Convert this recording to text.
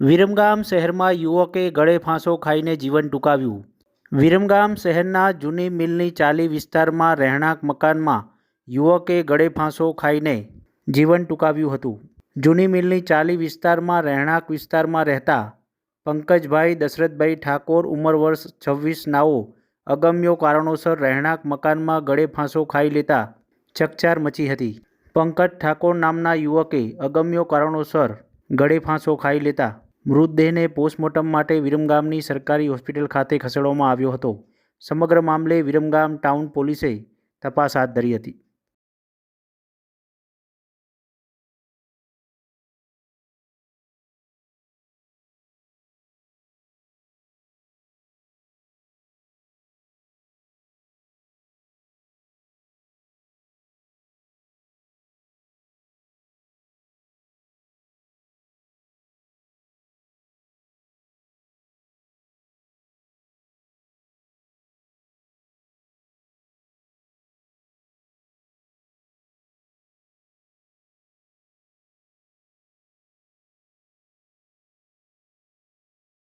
વિરમગામ શહેરમાં યુવકે ગળે ફાંસો ખાઈને જીવન ટૂંકાવ્યું. વિરમગામ શહેરના જૂની મિલની ચાલી વિસ્તારમાં રહેણાંક મકાનમાં યુવકે ગળે ફાંસો ખાઈને જીવન ટૂંકાવ્યું હતું. જૂની મિલની ચાલી વિસ્તારમાં રહેણાંક વિસ્તારમાં રહેતા પંકજભાઈ દશરથભાઈ ઠાકોર ઉંમર વર્ષ છવ્વીસ નાઓ અગમ્યો કારણોસર રહેણાંક મકાનમાં ગળે ફાંસો ખાઈ લેતા ચકચાર મચી હતી. પંકજ ઠાકોર નામના યુવકે અગમ્યો કારણોસર ગળે ફાંસો ખાઈ લેતા મૃતદેહને પોસ્ટમોર્ટમ માટે વિરમગામની સરકારી હોસ્પિટલ ખાતે ખસેડવામાં આવ્યો હતો. સમગ્ર મામલે વિરમગામ ટાઉન પોલીસે તપાસ હાથ ધરી હતી.